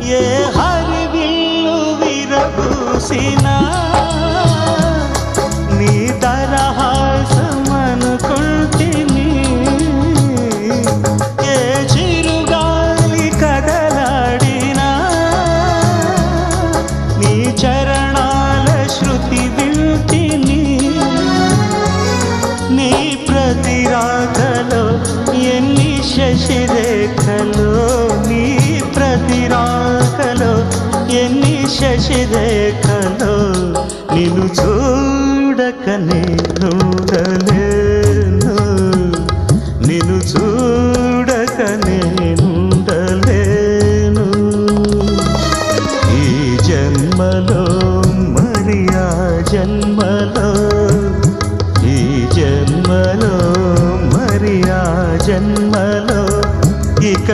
ఏ హరివిల్లు విరబూసినా నీ దరహాసమనుకుంటిని ఏ చిరుగాలి కదలాడినా నీ చరణాల శృతి వింటిని నీ ప్రతిరాధలో ఎన్ని శశిరేఖలు శశిరేఖలో నిన్ను చూడక నేనుండలేను నిన్ను చూడక నేనుండలేను ఈ జన్మలో మరి ఆ జన్మలో ఈ జన్మలో మరి జన్మలో ఇక